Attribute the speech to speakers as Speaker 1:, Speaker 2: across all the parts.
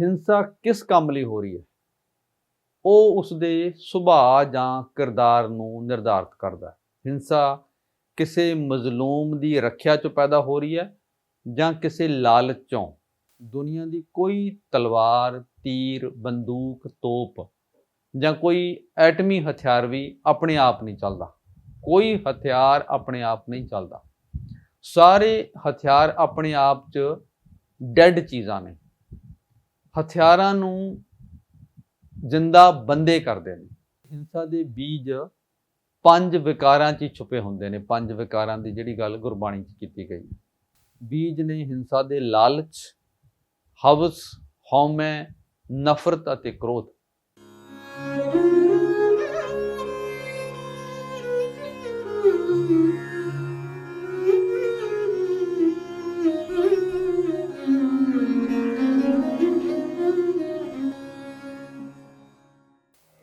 Speaker 1: ਹਿੰਸਾ ਕਿਸ ਕੰਮ ਲਈ ਹੋ ਰਹੀ ਹੈ? ਉਹ ਉਸ ਦੇ ਸੁਭਾਅ ਜਾਂ ਕਿਰਦਾਰ ਨੂੰ ਨਿਰਧਾਰਤ ਕਰਦਾ ਹੈ। ਹਿੰਸਾ ਕਿਸੇ ਮਜ਼ਲੂਮ ਦੀ ਰੱਖਿਆ ਚੋਂ ਪੈਦਾ ਹੋ ਰਹੀ ਹੈ ਜਾਂ ਕਿਸੇ ਲਾਲਚ ਚੋਂ? ਦੁਨੀਆ ਦੀ ਕੋਈ ਤਲਵਾਰ, ਤੀਰ, ਬੰਦੂਕ, ਤੋਪ ਜਾਂ ਕੋਈ ਐਟਮੀ ਹਥਿਆਰ ਵੀ ਆਪਣੇ ਆਪ ਨਹੀਂ ਚੱਲਦਾ। ਕੋਈ ਹਥਿਆਰ ਆਪਣੇ ਆਪ ਨਹੀਂ ਚੱਲਦਾ। ਸਾਰੇ ਹਥਿਆਰ ਆਪਣੇ ਆਪ 'ਚ ਡੈੱਡ ਚੀਜ਼ਾਂ ਨੇ। ਹਥਿਆਰਾਂ ਨੂੰ ਜਿੰਦਾ ਬੰਦੇ ਕਰਦੇ ਨੇ। ਹਿੰਸਾ ਦੇ ਬੀਜ ਪੰਜ ਵਿਕਾਰਾਂ 'ਚ ਹੀ ਛੁਪੇ ਹੁੰਦੇ ਨੇ। ਪੰਜ ਵਿਕਾਰਾਂ ਦੀ ਜਿਹੜੀ ਗੱਲ ਗੁਰਬਾਣੀ 'ਚ ਕੀਤੀ ਗਈ। ਬੀਜ ਨੇ ਹਿੰਸਾ ਦੇ ਲਾਲਚ, ਹਵਸ, ਹਉਮੈ, ਨਫ਼ਰਤ ਅਤੇ ਕ੍ਰੋਧ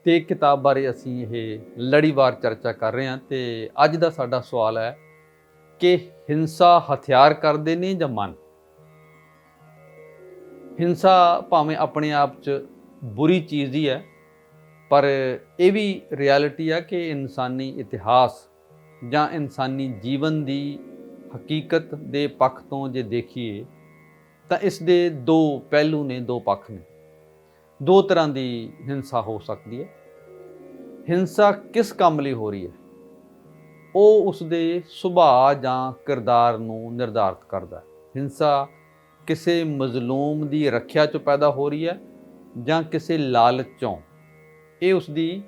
Speaker 1: ਤੇ ਇੱਕ ਕਿਤਾਬ ਬਾਰੇ ਅਸੀਂ ਇਹ ਲੜੀਵਾਰ ਚਰਚਾ ਕਰ ਰਹੇ ਹਾਂ ਤੇ ਅੱਜ ਦਾ ਸਾਡਾ ਸਵਾਲ ਹੈ ਕਿ ਹਿੰਸਾ ਹਥਿਆਰ ਕਰਦੇ ਨੇ ਜਾਂ ਮਨ? ਹਿੰਸਾ ਭਾਵੇਂ ਆਪਣੇ ਆਪ 'ਚ ਬੁਰੀ ਚੀਜ਼ ਹੀ ਹੈ, ਪਰ ਇਹ ਵੀ ਰਿਐਲਿਟੀ ਆ ਕਿ ਇਨਸਾਨੀ ਇਤਿਹਾਸ ਜਾਂ ਇਨਸਾਨੀ ਜੀਵਨ ਦੀ ਹਕੀਕਤ ਦੇ ਪੱਖ ਤੋਂ ਜੇ ਦੇਖੀਏ, ਤਾਂ ਇਸ ਦੇ ਦੋ ਪਹਿਲੂ ਨੇ, ਦੋ ਪੱਖ ਨੇ। ਦੋ ਤਰ੍ਹਾਂ ਦੀ ਹਿੰਸਾ ਹੋ ਸਕਦੀ ਹੈ। ਹਿੰਸਾ ਕਿਸ ਕੰਮ ਲਈ ਹੋ ਰਹੀ ਹੈ? ਉਹ ਉਸ ਦੇ ਸੁਭਾਅ ਜਾਂ ਕਿਰਦਾਰ ਨੂੰ ਨਿਰਧਾਰਤ ਕਰਦਾ ਹੈ। ਹਿੰਸਾ ਕਿਸੇ ਮਜ਼ਲੂਮ ਦੀ ਰੱਖਿਆ ਚੋਂ ਪੈਦਾ ਹੋ ਰਹੀ ਹੈ ਜਾਂ ਕਿਸੇ ਲਾਲਚ ਚੋਂ। ਇਹ ਉਸ ਦੀ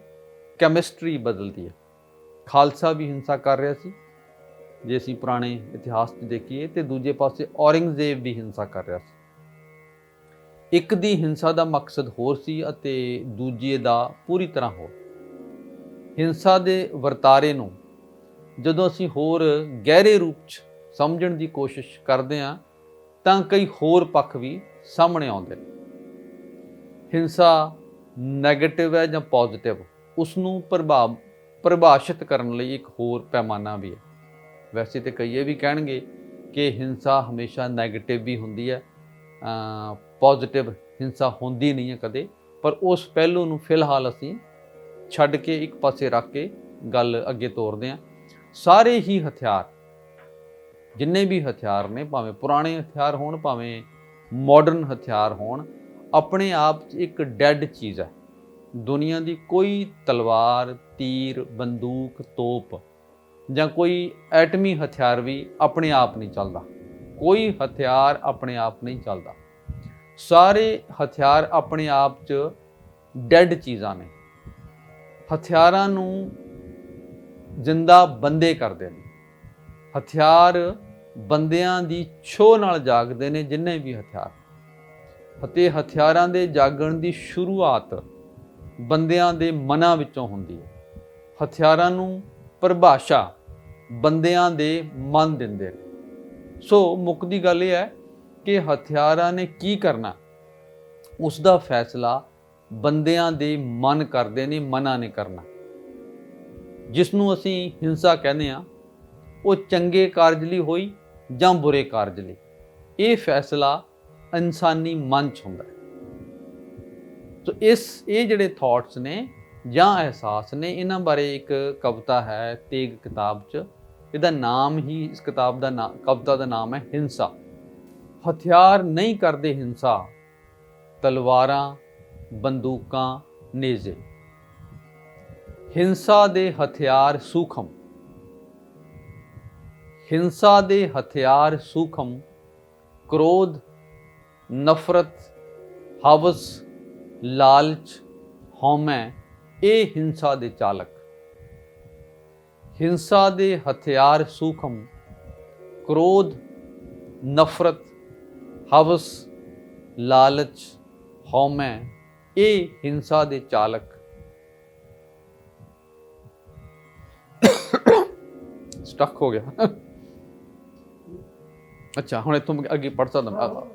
Speaker 1: ਕੈਮਿਸਟਰੀ ਬਦਲਦੀ ਹੈ। ਖਾਲਸਾ ਵੀ ਹਿੰਸਾ ਕਰ ਰਿਹਾ ਸੀ। ਜੇ ਅਸੀਂ ਪੁਰਾਣੇ ਇਤਿਹਾਸ 'ਚ ਦੇਖੀਏ ਤੇ ਦੂਜੇ ਪਾਸੇ ਔਰੰਗਜ਼ੇਬ ਵੀ ਹਿੰਸਾ ਕਰ ਰਿਹਾ ਸੀ। ਇੱਕ ਦੀ ਹਿੰਸਾ ਦਾ ਮਕਸਦ ਹੋਰ ਸੀ ਅਤੇ ਦੂਜੇ ਦਾ ਪੂਰੀ ਤਰ੍ਹਾਂ ਹੋਰ। ਹਿੰਸਾ ਦੇ ਵਰਤਾਰੇ ਨੂੰ ਜਦੋਂ ਅਸੀਂ ਹੋਰ ਗਹਿਰੇ ਰੂਪ 'ਚ ਸਮਝਣ ਦੀ ਕੋਸ਼ਿਸ਼ ਕਰਦੇ ਹਾਂ, ਤਾਂ ਕਈ ਹੋਰ ਪੱਖ ਵੀ ਸਾਹਮਣੇ ਆਉਂਦੇ ਨੇ। ਹਿੰਸਾ 네ਗੇਟਿਵ ਹੈ ਜਾਂ ਪੋਜ਼ਿਟਿਵ ਉਸ ਨੂੰ ਪ੍ਰਭਾਵ ਪਰਿਭਾਸ਼ਿਤ ਕਰਨ ਲਈ ਇੱਕ ਹੋਰ ਪੈਮਾਨਾ ਵੀ ਹੈ। ਵੈਸੇ ਤੇ ਕਈ ਇਹ ਵੀ ਕਹਿਣਗੇ ਕਿ ਹਿੰਸਾ ਹਮੇਸ਼ਾ 네ਗੇਟਿਵ ਵੀ ਹੁੰਦੀ ਹੈ ਪੋਜ਼ਿਟਿਵ ਹਿੰਸਾ ਹੁੰਦੀ ਨਹੀਂ ਹੈ ਕਦੇ, ਪਰ ਉਸ ਪਹਿਲੂ ਨੂੰ ਫਿਲਹਾਲ ਅਸੀਂ ਛੱਡ ਕੇ ਇੱਕ ਪਾਸੇ ਰੱਖ ਕੇ ਗੱਲ ਅੱਗੇ ਤੋਰਦੇ ਹਾਂ। ਸਾਰੇ ਹੀ ਹਥਿਆਰ, ਜਿੰਨੇ ਵੀ ਹਥਿਆਰ ਨੇ, ਭਾਵੇਂ ਪੁਰਾਣੇ ਹਥਿਆਰ ਹੋਣ, ਭਾਵੇਂ ਮਾਡਰਨ ਹਥਿਆਰ ਹੋਣ, ਆਪਣੇ ਆਪ 'ਚ ਇੱਕ ਡੈੱਡ ਚੀਜ਼ ਹੈ। ਦੁਨੀਆ ਦੀ ਕੋਈ ਤਲਵਾਰ, ਤੀਰ, ਬੰਦੂਕ, ਤੋਪ ਜਾਂ ਕੋਈ ਐਟਮੀ ਹਥਿਆਰ ਵੀ ਆਪਣੇ ਆਪ ਨਹੀਂ ਚੱਲਦਾ। ਕੋਈ ਹਥਿਆਰ ਆਪਣੇ ਆਪ ਨਹੀਂ ਚੱਲਦਾ। ਸਾਰੇ ਹਥਿਆਰ ਆਪਣੇ ਆਪ 'ਚ ਡੈੱਡ ਚੀਜ਼ਾਂ ਨੇ। ਹਥਿਆਰਾਂ ਨੂੰ ਜਿੰਦਾ ਬੰਦੇ ਕਰਦੇ ਨੇ। ਹਥਿਆਰ ਬੰਦਿਆਂ ਦੀ ਛੋਹ ਨਾਲ ਜਾਗਦੇ ਨੇ, ਜਿੰਨੇ ਵੀ ਹਥਿਆਰ। ਅਤੇ ਹਥਿਆਰਾਂ ਦੇ ਜਾਗਣ ਦੀ ਸ਼ੁਰੂਆਤ ਬੰਦਿਆਂ ਦੇ ਮਨਾਂ ਵਿੱਚੋਂ ਹੁੰਦੀ ਹੈ। ਹਥਿਆਰਾਂ ਨੂੰ ਪਰਿਭਾਸ਼ਾ ਬੰਦਿਆਂ ਦੇ ਮਨ ਦਿੰਦੇ ਨੇ। ਸੋ ਮੁੱਕਦੀ ਗੱਲ ਇਹ ਹੈ ਕਿ ਹਥਿਆਰਾਂ ਨੇ ਕੀ ਕਰਨਾ? ਉਸ ਦਾ ਫੈਸਲਾ ਬੰਦਿਆਂ ਦੇ ਮਨ ਕਰਦੇ ਨੇ, ਮਨਾਂ ਨੇ ਕਰਨਾ। ਜਿਸ ਨੂੰ ਅਸੀਂ ਹਿੰਸਾ ਕਹਿੰਦੇ ਆ ਉਹ ਚੰਗੇ ਕਾਰਜ ਲਈ ਹੋਈ ਜਾਂ ਬੁਰੇ ਕਾਰਜ ਲਈ? ਇਹ ਫੈਸਲਾ ਇਨਸਾਨੀ ਮਨ 'ਚ ਹੁੰਦਾ ਹੈ। ਸੋ ਇਸ, ਇਹ ਜਿਹੜੇ ਥਾਟਸ ਨੇ ਜਾਂ ਅਹਿਸਾਸ ਨੇ, ਇਹਨਾਂ ਬਾਰੇ ਇੱਕ ਕਵਿਤਾ ਹੈ ਤੇਗ ਕਿਤਾਬ 'ਚ। ਇਹਦਾ ਨਾਮ ਹੀ, ਇਸ ਕਿਤਾਬ ਦਾ ਨਾਮ ਕਵਿਤਾ ਦਾ ਨਾਮ ਹੈ ਹਿੰਸਾ। ਹਥਿਆਰ ਨਹੀਂ ਕਰਦੇ ਹਿੰਸਾ। ਤਲਵਾਰਾਂ, ਬੰਦੂਕਾਂ, ਨੇਜ਼ੇ। ਹਿੰਸਾ ਦੇ ਹਥਿਆਰ ਸੂਖਮ। ਹਿੰਸਾ ਦੇ ਹਥਿਆਰ ਸੂਖਮ, ਕ੍ਰੋਧ, ਨਫ਼ਰਤ, ਹਵਸ, ਲਾਲਚ, ਹਉਮੈ, ਇਹ ਹਿੰਸਾ ਦੇ ਚਾਲਕ। ਹਿੰਸਾ ਦੇ ਹਥਿਆਰ ਸੂਖਮ, ਕ੍ਰੋਧ, ਨਫ਼ਰਤ ਹਵਸ, ਲਾਲਚ, ਹਉਮੈ, ਇਹ ਹਿੰਸਾ ਦੇ ਚਾਲਕ। ਸਟਕ ਹੋ ਗਿਆ। ਅੱਛਾ, ਹੁਣ ਇਥੋਂ ਅੱਗੇ ਪੜ ਸਕਦਾ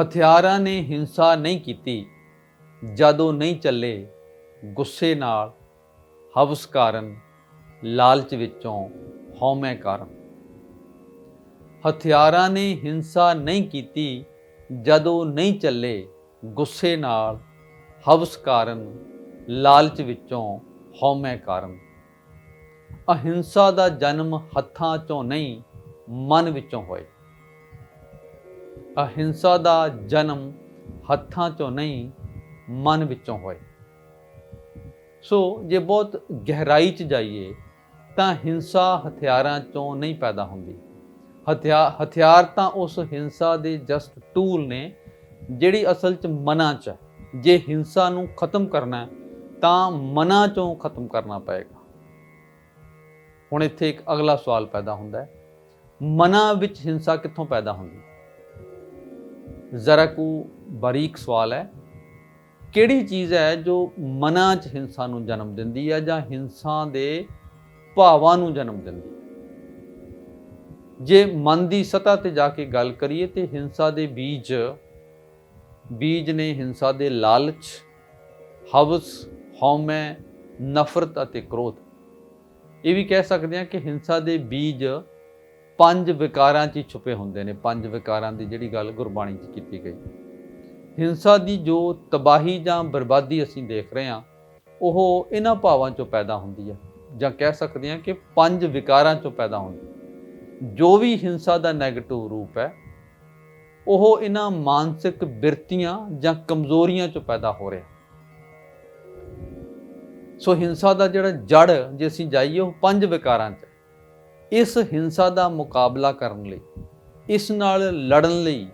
Speaker 1: ਹਥਿਆਰਾਂ ਨੇ ਹਿੰਸਾ ਨਹੀਂ ਕੀਤੀ, ਜਦੋਂ ਨਹੀਂ ਚੱਲੇ ਗੁੱਸੇ ਨਾਲ ਹਵਸ ਕਾਰਨ ਲਾਲਚ ਵਿੱਚੋਂ ਹਉਮੈ ਕਾਰਨ ਹਥਿਆਰਾਂ ਨੇ ਹਿੰਸਾ ਨਹੀਂ ਕੀਤੀ, ਜਦੋਂ ਨਹੀਂ ਚੱਲੇ ਗੁੱਸੇ ਨਾਲ ਹਵਸ ਕਾਰਨ ਲਾਲਚ ਵਿੱਚੋਂ ਹਉਮੈ ਕਾਰਨ ਅਹਿੰਸਾ ਦਾ ਜਨਮ ਹੱਥਾਂ 'ਚੋਂ ਨਹੀਂ, ਮਨ ਵਿੱਚੋਂ ਹੋਏ। ਅਹਿੰਸਾ ਦਾ ਜਨਮ ਹੱਥਾਂ 'ਚੋਂ ਨਹੀਂ, ਮਨ ਵਿੱਚੋਂ ਹੋਏ। ਸੋ ਜੇ ਬਹੁਤ ਗਹਿਰਾਈ 'ਚ ਜਾਈਏ ਤਾਂ ਹਿੰਸਾ ਹਥਿਆਰਾਂ 'ਚੋਂ ਨਹੀਂ ਪੈਦਾ ਹੁੰਦੀ। ਹਥਿਆਰ ਹਥਿਆਰ ਤਾਂ ਉਸ ਹਿੰਸਾ ਦੇ ਜਸਟ ਟੂਲ ਨੇ, ਜਿਹੜੀ ਅਸਲ 'ਚ ਮਨਾਂ 'ਚ ਹੈ। ਜੇ ਹਿੰਸਾ ਨੂੰ ਖਤਮ ਕਰਨਾ ਹੈ, ਤਾਂ ਮਨਾਂ 'ਚੋਂ ਖਤਮ ਕਰਨਾ ਪਏਗਾ। ਹੁਣ ਇੱਥੇ ਇੱਕ ਅਗਲਾ ਸਵਾਲ ਪੈਦਾ ਹੁੰਦਾ ਹੈ। ਮਨਾਂ ਵਿੱਚ ਹਿੰਸਾ ਕਿੱਥੋਂ ਪੈਦਾ ਹੁੰਦੀ? ਜ਼ਰਾ ਕੁ ਬਾਰੀਕ ਸਵਾਲ ਹੈ। ਕਿਹੜੀ ਚੀਜ਼ ਹੈ ਜੋ ਮਨਾਂ 'ਚ ਹਿੰਸਾ ਨੂੰ ਜਨਮ ਦਿੰਦੀ ਹੈ ਜਾਂ ਹਿੰਸਾ ਦੇ ਭਾਵਾਂ ਨੂੰ ਜਨਮ ਦਿੰਦੀ। ਜੇ ਮਨ ਦੀ ਸਤ੍ਹਾ ਤੇ ਜਾ ਕੇ ਗੱਲ ਕਰੀਏ ਤੇ ਹਿੰਸਾ ਦੇ ਬੀਜ ਬੀਜ ਨੇ ਹਿੰਸਾ ਦੇ ਲਾਲਚ, ਹਵਸ, ਹਉਮੈ, ਨਫ਼ਰਤ ਅਤੇ ਕ੍ਰੋਧ। ਇਹ ਵੀ ਕਹਿ ਸਕਦੇ ਹਾਂ ਕਿ ਹਿੰਸਾ ਦੇ ਬੀਜ ਪੰਜ ਵਿਕਾਰਾਂ 'ਚ ਹੀ ਛੁਪੇ ਹੁੰਦੇ ਨੇ, ਪੰਜ ਵਿਕਾਰਾਂ ਦੀ ਜਿਹੜੀ ਗੱਲ ਗੁਰਬਾਣੀ 'ਚ ਕੀਤੀ ਗਈ। ਹਿੰਸਾ ਦੀ ਜੋ ਤਬਾਹੀ ਜਾਂ ਬਰਬਾਦੀ ਅਸੀਂ ਦੇਖ ਰਹੇ ਹਾਂ, ਉਹ ਇਹਨਾਂ ਭਾਵਾਂ 'ਚੋਂ ਪੈਦਾ ਹੁੰਦੀ ਹੈ ਜਾਂ ਕਹਿ ਸਕਦੇ ਹਾਂ ਕਿ ਪੰਜ ਵਿਕਾਰਾਂ 'ਚੋਂ ਪੈਦਾ ਹੁੰਦੀ ਜੋ ਵੀ ਹਿੰਸਾ ਦਾ 네ਗੇਟਿਵ ਰੂਪ ਹੈ, ਉਹ ਇਹਨਾਂ ਮਾਨਸਿਕ ਬਿਰਤੀਆਂ ਜਾਂ ਕਮਜ਼ੋਰੀਆਂ 'ਚੋਂ ਪੈਦਾ ਹੋ ਰਿਹਾ। ਸੋ ਹਿੰਸਾ ਦਾ ਜਿਹੜਾ ਜੜ ਜੇ ਅਸੀਂ ਜਾਈਏ, ਉਹ ਪੰਜ ਵਿਕਾਰਾਂ 'ਚ ਇਸ ਹਿੰਸਾ ਦਾ ਮੁਕਾਬਲਾ ਕਰਨ ਲਈ, ਇਸ ਨਾਲ ਲੜਨ ਲਈ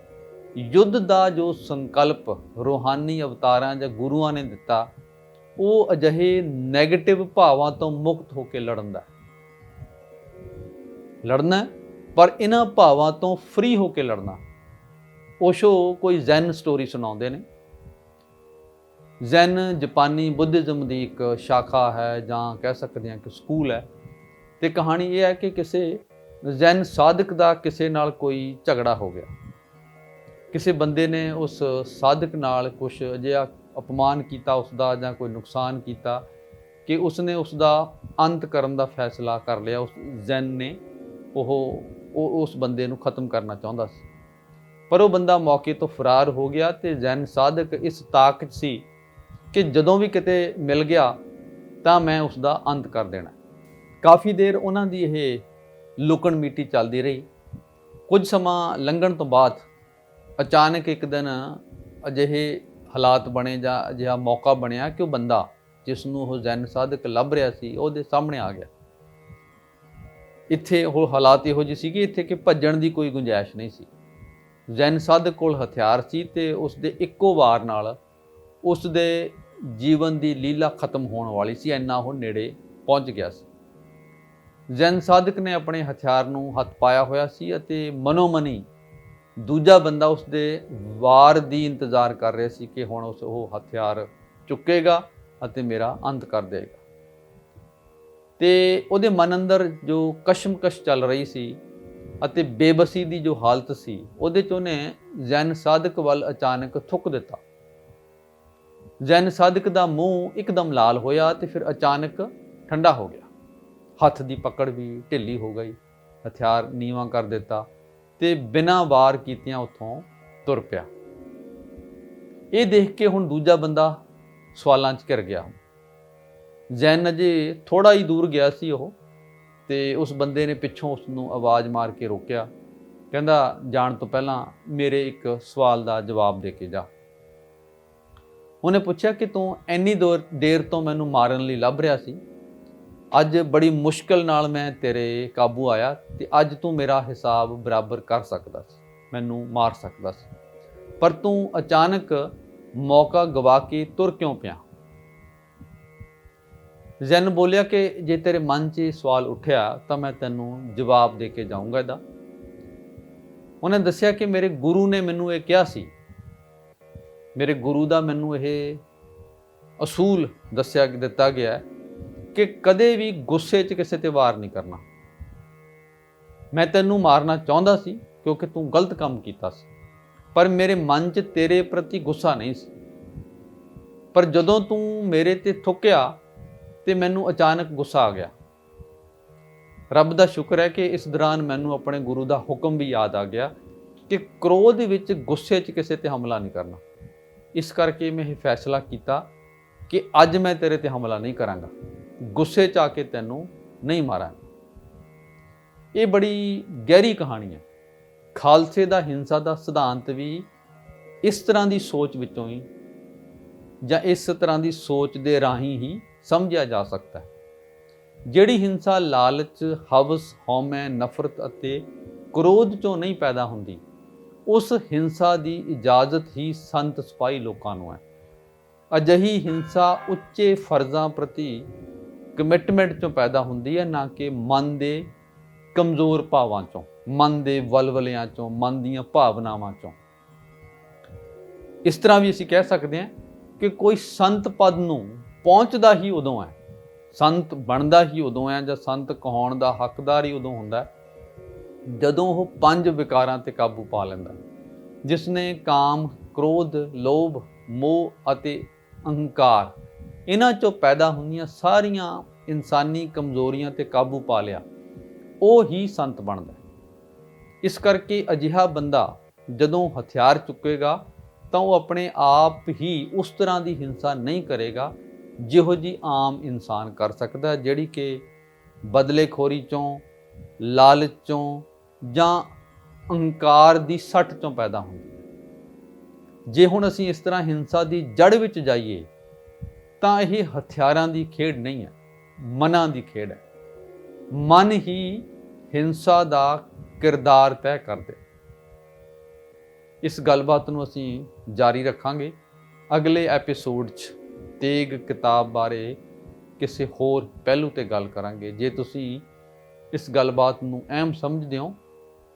Speaker 1: ਯੁੱਧ ਦਾ ਜੋ ਸੰਕਲਪ ਰੂਹਾਨੀ ਅਵਤਾਰਾਂ ਜਾਂ ਗੁਰੂਆਂ ਨੇ ਦਿੱਤਾ ਉਹ ਅਜਿਹੇ 네ਗੇਟਿਵ ਭਾਵਾਂ ਤੋਂ ਮੁਕਤ ਹੋ ਕੇ ਲੜਨ ਦਾ। ਲੜਨਾ ਪਰ ਇਹਨਾਂ ਭਾਵਾਂ ਤੋਂ ਫ੍ਰੀ ਹੋ ਕੇ ਲੜਨਾ। ਓਸ਼ੋ ਕੋਈ ਜ਼ੈਨ ਸਟੋਰੀ ਸੁਣਾਉਂਦੇ ਨੇ? ਜ਼ੈਨ ਜਾਪਾਨੀ ਬੁੱਧਿਜ਼ਮ ਦੀ ਇੱਕ ਸ਼ਾਖਾ ਹੈ, ਜਾਂ ਕਹਿ ਸਕਦੇ ਹਾਂ ਕਿ ਸਕੂਲ ਹੈ। ਤੇ ਕਹਾਣੀ ਇਹ ਹੈ ਕਿ ਕਿਸੇ ਜ਼ੈਨ ਸਾਧਕ ਦਾ ਕਿਸੇ ਨਾਲ ਕੋਈ ਝਗੜਾ ਹੋ ਗਿਆ। ਕਿਸੇ ਬੰਦੇ ਨੇ ਉਸ ਸਾਧਕ ਨਾਲ ਕੁਝ ਅਜਿਹਾ ਅਪਮਾਨ ਕੀਤਾ ਉਸ ਦਾ ਜਾਂ ਕੋਈ ਨੁਕਸਾਨ ਕੀਤਾ, ਕਿ ਉਸਨੇ ਉਸ ਦਾ ਅੰਤ ਕਰਨ ਦਾ ਫੈਸਲਾ ਕਰ ਲਿਆ, ਉਸ ਜ਼ੈਨ ਨੇ, ਉਹ ਉਹ, ਉਸ ਬੰਦੇ ਨੂੰ ਖਤਮ ਕਰਨਾ ਚਾਹੁੰਦਾ ਸੀ। ਪਰ ਉਹ ਬੰਦਾ ਮੌਕੇ ਤੋਂ ਫਰਾਰ ਹੋ ਗਿਆ ਤੇ ਜ਼ੈਨ ਸਾਧਕ ਇਸ ਤਾਕਤ 'ਚ ਸੀ ਕਿ ਜਦੋਂ ਵੀ ਕਿਤੇ ਮਿਲ ਗਿਆ ਤਾਂ ਮੈਂ ਉਸ ਦਾ ਅੰਤ ਕਰ ਦੇਣਾ। ਕਾਫੀ ਦੇਰ ਉਹਨਾਂ ਦੀ ਇਹ ਲੁਕਣ ਮੀਟੀ ਚੱਲਦੀ ਰਹੀ। ਕੁਝ ਸਮਾਂ ਲੰਘਣ ਤੋਂ ਬਾਅਦ ਅਚਾਨਕ ਇੱਕ ਦਿਨ ਅਜਿਹੇ ਹਾਲਾਤ ਬਣੇ ਜਾਂ ਅਜਿਹਾ ਮੌਕਾ ਬਣਿਆ ਕਿ ਉਹ ਬੰਦਾ ਜਿਸ ਨੂੰ ਉਹ ਜ਼ੈਨ ਸਾਧਕ ਲੱਭ ਰਿਹਾ ਸੀ, ਉਹਦੇ ਸਾਹਮਣੇ ਆ ਗਿਆ। ਇੱਥੇ ਉਹ ਹਾਲਾਤ ਇਹੋ ਜਿਹੇ ਸੀ ਕਿ ਇੱਥੇ ਕਿ ਭੱਜਣ ਦੀ ਕੋਈ ਗੁੰਜਾਇਸ਼ ਨਹੀਂ ਸੀ। ਜ਼ੈਨ ਸਾਧਕ ਕੋਲ ਹਥਿਆਰ ਸੀ ਤੇ ਉਸ ਦੇ ਇੱਕੋ ਵਾਰ ਨਾਲ ਉਸ ਦੇ ਜੀਵਨ ਦੀ ਲੀਲਾ ਖਤਮ ਹੋਣ ਵਾਲੀ ਸੀ, ਇੰਨਾ ਉਹ ਨੇੜੇ ਪਹੁੰਚ ਗਿਆ ਸੀ। ਜ਼ੈਨ ਸਾਧਕ ਨੇ ਆਪਣੇ ਹਥਿਆਰ ਨੂੰ ਹੱਥ ਪਾਇਆ ਹੋਇਆ ਸੀ ਅਤੇ ਮਨੋਮਨੀ ਦੂਜਾ ਬੰਦਾ ਉਸ ਦੇ ਵਾਰ ਦੀ ਇੰਤਜ਼ਾਰ ਕਰ ਰਿਹਾ ਸੀ ਕਿ ਹੁਣ ਉਸ ਉਹ ਹਥਿਆਰ ਚੁੱਕੇਗਾ ਅਤੇ ਮੇਰਾ ਅੰਤ ਕਰ ਦੇਗਾ। ਤੇ ਉਹਦੇ ਮਨ ਅੰਦਰ ਜੋ ਕਸ਼ਮਕਸ਼ ਚੱਲ ਰਹੀ ਸੀ ਅਤੇ ਬੇਬਸੀ ਦੀ ਜੋ ਹਾਲਤ ਸੀ, ਉਹਦੇ ਚ ਉਹਨੇ ਜ਼ੈਨ ਸਾਧਕ ਵੱਲ ਅਚਾਨਕ ਥੁੱਕ ਦਿੱਤਾ। ਜ਼ੈਨ ਸਾਧਕ ਦਾ ਮੂੰਹ ਇੱਕਦਮ ਲਾਲ ਹੋਇਆ ਤੇ ਫਿਰ ਅਚਾਨਕ ਠੰਡਾ ਹੋ ਗਿਆ। ਹੱਥ ਦੀ ਪਕੜ ਵੀ ਢਿੱਲੀ ਹੋ ਗਈ। ਹਥਿਆਰ ਨੀਵਾਂ ਕਰ ਦਿੱਤਾ। ਤੇ ਬਿਨਾਂ ਵਾਰ ਕੀਤਿਆਂ ਉੱਥੋਂ ਤੁਰ ਪਿਆ। ਇਹ ਦੇਖ ਕੇ ਹੁਣ ਦੂਜਾ ਬੰਦਾ ਸਵਾਲਾਂ 'ਚ ਘਿਰ ਗਿਆ ਜ਼ੈਨ ਅਜੇ ਥੋੜਾ ਹੀ ਦੂਰ ਗਿਆ ਸੀ ਉਹ ਤੇ ਉਸ ਬੰਦੇ ਨੇ ਪਿੱਛੋਂ ਉਸ ਨੂੰ ਆਵਾਜ਼ ਮਾਰ ਕੇ ਰੋਕਿਆ। ਕਹਿੰਦਾ, ਜਾਣ ਤੋਂ ਪਹਿਲਾਂ ਮੇਰੇ ਇੱਕ ਸਵਾਲ ਦਾ ਜਵਾਬ ਦੇ ਕੇ ਜਾ। ਉਹਨੇ ਪੁੱਛਿਆ ਕਿ ਤੂੰ ਇੰਨੀ ਦੌਰ, ਦੇਰ ਤੋਂ ਮੈਨੂੰ ਮਾਰਨ ਲਈ ਲੱਭ ਰਿਹਾ ਸੀ? ਅੱਜ ਬੜੀ ਮੁਸ਼ਕਲ ਨਾਲ ਮੈਂ ਤੇਰੇ ਕਾਬੂ ਆਇਆ ਤੇ ਅੱਜ ਤੂੰ ਮੇਰਾ ਹਿਸਾਬ ਬਰਾਬਰ ਕਰ ਸਕਦਾ ਸੀ, ਮੈਨੂੰ ਮਾਰ ਸਕਦਾ ਸੀ। ਪਰ ਤੂੰ ਅਚਾਨਕ ਮੌਕਾ ਗਵਾ ਕੇ ਤੁਰ ਕਿਉਂ ਪਿਆ? ਜ਼ੈਨ ਬੋਲਿਆ ਕਿ ਜੇ ਤੇਰੇ ਮਨ 'ਚ ਇਹ ਸਵਾਲ ਉੱਠਿਆ ਤਾਂ ਮੈਂ ਤੈਨੂੰ ਜਵਾਬ ਦੇ ਕੇ ਜਾਊਂਗਾ ਇਹਦਾ। ਉਹਨੇ ਦੱਸਿਆ ਕਿ ਮੇਰੇ ਗੁਰੂ ਨੇ ਮੈਨੂੰ ਇਹ ਕਿਹਾ ਸੀ। ਮੇਰੇ ਗੁਰੂ ਦਾ ਮੈਨੂੰ ਇਹ ਅਸੂਲ ਦੱਸਿਆ, ਦਿੱਤਾ ਗਿਆ ਹੈ ਕਿ ਕਦੇ ਵੀ ਗੁੱਸੇ 'ਚ ਕਿਸੇ ਤੇ ਵਾਰ ਨਹੀਂ ਕਰਨਾ। ਮੈਂ ਤੈਨੂੰ ਮਾਰਨਾ ਚਾਹੁੰਦਾ ਸੀ ਕਿਉਂਕਿ ਤੂੰ ਗਲਤ ਕੰਮ ਕੀਤਾ ਸੀ। ਪਰ ਮੇਰੇ ਮਨ 'ਚ ਤੇਰੇ ਪ੍ਰਤੀ ਗੁੱਸਾ ਨਹੀਂ ਸੀ। ਪਰ ਜਦੋਂ ਤੂੰ ਮੇਰੇ ਤੇ ਥੁੱਕਿਆ ਤੇ ਮੈਨੂੰ ਅਚਾਨਕ ਗੁੱਸਾ ਆ ਗਿਆ। ਰੱਬ ਦਾ ਸ਼ੁਕਰ ਹੈ ਕਿ ਇਸ ਦੌਰਾਨ ਮੈਨੂੰ ਆਪਣੇ ਗੁਰੂ ਦਾ ਹੁਕਮ ਵੀ ਯਾਦ ਆ ਗਿਆ ਕਿ ਕ੍ਰੋਧ ਵਿੱਚ ਗੁੱਸੇ 'ਚ ਕਿਸੇ ਤੇ ਹਮਲਾ ਨਹੀਂ ਕਰਨਾ। ਇਸ ਕਰਕੇ ਮੈਂ ਇਹ ਫੈਸਲਾ ਕੀਤਾ ਕਿ ਅੱਜ ਮੈਂ ਤੇਰੇ ਤੇ ਹਮਲਾ ਨਹੀਂ ਕਰਾਂਗਾ। ਗੁੱਸੇ 'ਚ ਆ ਕੇ ਤੈਨੂੰ ਨਹੀਂ ਮਾਰਾਂਗਾ ਇਹ ਬੜੀ ਗਹਿਰੀ ਕਹਾਣੀ ਹੈ। ਖਾਲਸੇ ਦਾ, ਹਿੰਸਾ ਦਾ ਸਿਧਾਂਤ ਵੀ ਇਸ ਤਰ੍ਹਾਂ ਦੀ ਸੋਚ ਵਿੱਚੋਂ ਹੀ ਜਾਂ ਇਸ ਤਰ੍ਹਾਂ ਦੀ ਸੋਚ ਦੇ ਰਾਹੀਂ ਹੀ ਸਮਝਿਆ ਜਾ ਸਕਦਾ ਹੈ। ਜਿਹੜੀ ਹਿੰਸਾ ਲਾਲਚ, ਹਵਸ, ਹਉਮੈ, ਨਫ਼ਰਤ ਅਤੇ ਕ੍ਰੋਧ ਚੋਂ ਨਹੀਂ ਪੈਦਾ ਹੁੰਦੀ, ਉਸ ਹਿੰਸਾ ਦੀ ਇਜਾਜ਼ਤ ਹੀ ਸੰਤ ਸਿਪਾਹੀ ਲੋਕਾਂ ਨੂੰ ਹੈ। ਅਜਿਹੀ ਹਿੰਸਾ ਉੱਚੇ ਫਰਜ਼ਾਂ ਪ੍ਰਤੀ ਕਮਿਟਮੈਂਟ ਚੋਂ ਪੈਦਾ ਹੁੰਦੀ ਹੈ, ਨਾ ਕਿ ਮਨ ਦੇ ਕਮਜ਼ੋਰ ਭਾਵਾਂ ਚੋਂ, ਮਨ ਦੇ ਵਲਵਲਿਆਂ ਚੋਂ, ਮਨ ਦੀਆਂ ਭਾਵਨਾਵਾਂ ਚੋਂ ਇਸ ਤਰ੍ਹਾਂ ਵੀ ਅਸੀਂ ਕਹਿ ਸਕਦੇ ਹਾਂ ਕਿ ਕੋਈ ਸੰਤ ਪਦ ਨੂੰ ਪਹੁੰਚਦਾ ਹੀ ਉਦੋਂ ਹੈ ਸੰਤ ਬਣਦਾ ਹੀ ਉਦੋਂ ਹੈ ਜਾਂ ਸੰਤ ਕਹਾਉਣ ਦਾ ਹੱਕਦਾਰ ਹੀ ਉਦੋਂ ਹੁੰਦਾ ਜਦੋਂ ਉਹ ਪੰਜ ਵਿਕਾਰਾਂ ਤੇ ਕਾਬੂ ਪਾ ਲੈਂਦਾ ਹੈ। ਜਿਸ ਨੇ ਕਾਮ, ਕ੍ਰੋਧ, ਲੋਭ, ਮੋਹ ਅਤੇ ਅਹੰਕਾਰ ਇਹਨਾਂ ਚੋਂ ਪੈਦਾ ਹੁੰਦੀਆਂ ਸਾਰੀਆਂ ਇਨਸਾਨੀ ਕਮਜ਼ੋਰੀਆਂ ਤੇ ਕਾਬੂ ਪਾ ਲਿਆ। ਉਹ ਹੀ ਸੰਤ ਬਣਦਾ ਇਸ ਕਰਕੇ ਅਜਿਹਾ ਬੰਦਾ ਜਦੋਂ ਹਥਿਆਰ ਚੁੱਕੇਗਾ ਤਾਂ ਉਹ ਆਪਣੇ ਆਪ ਹੀ ਉਸ ਤਰ੍ਹਾਂ ਦੀ ਹਿੰਸਾ ਨਹੀਂ ਕਰੇਗਾ ਜਿਹੋ ਜੀ ਆਮ ਇਨਸਾਨ ਕਰ ਸਕਦਾ ਜਿਹੜੀ ਕਿ ਬਦਲੇਖੋਰੀ ਚੋਂ, ਲਾਲਚ ਚੋਂ ਜਾਂ ਅਹੰਕਾਰ ਦੀ ਸੱਟ ਚੋਂ ਪੈਦਾ ਹੁੰਦੀ ਹੈ। ਜੇ ਹੁਣ ਅਸੀਂ ਇਸ ਤਰ੍ਹਾਂ ਹਿੰਸਾ ਦੀ ਜੜ ਵਿੱਚ ਜਾਈਏ ਤਾਂ ਇਹ ਹਥਿਆਰਾਂ ਦੀ ਖੇਡ ਨਹੀਂ ਹੈ, ਮਨਾਂ ਦੀ ਖੇਡ ਹੈ। ਮਨ ਹੀ ਹਿੰਸਾ ਦਾ ਕਿਰਦਾਰ ਤੈਅ ਕਰਦੇ। ਇਸ ਗੱਲਬਾਤ ਨੂੰ ਅਸੀਂ ਜਾਰੀ ਰੱਖਾਂਗੇ ਅਗਲੇ ਐਪੀਸੋਡ 'ਚ। ਤੇਗ ਕਿਤਾਬ ਬਾਰੇ ਕਿਸੇ ਹੋਰ ਪਹਿਲੂ ਤੇ ਗੱਲ ਕਰਾਂਗੇ। ਜੇ ਤੁਸੀਂ ਇਸ ਗੱਲਬਾਤ ਨੂੰ ਅਹਿਮ ਸਮਝਦੇ ਹੋ,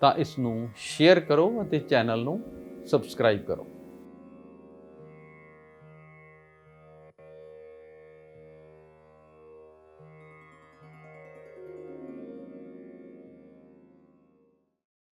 Speaker 1: ਤਾਂ ਇਸ ਨੂੰ ਸ਼ੇਅਰ ਕਰੋ ਅਤੇ ਚੈਨਲ ਨੂੰ ਸਬਸਕ੍ਰਾਈਬ ਕਰੋ।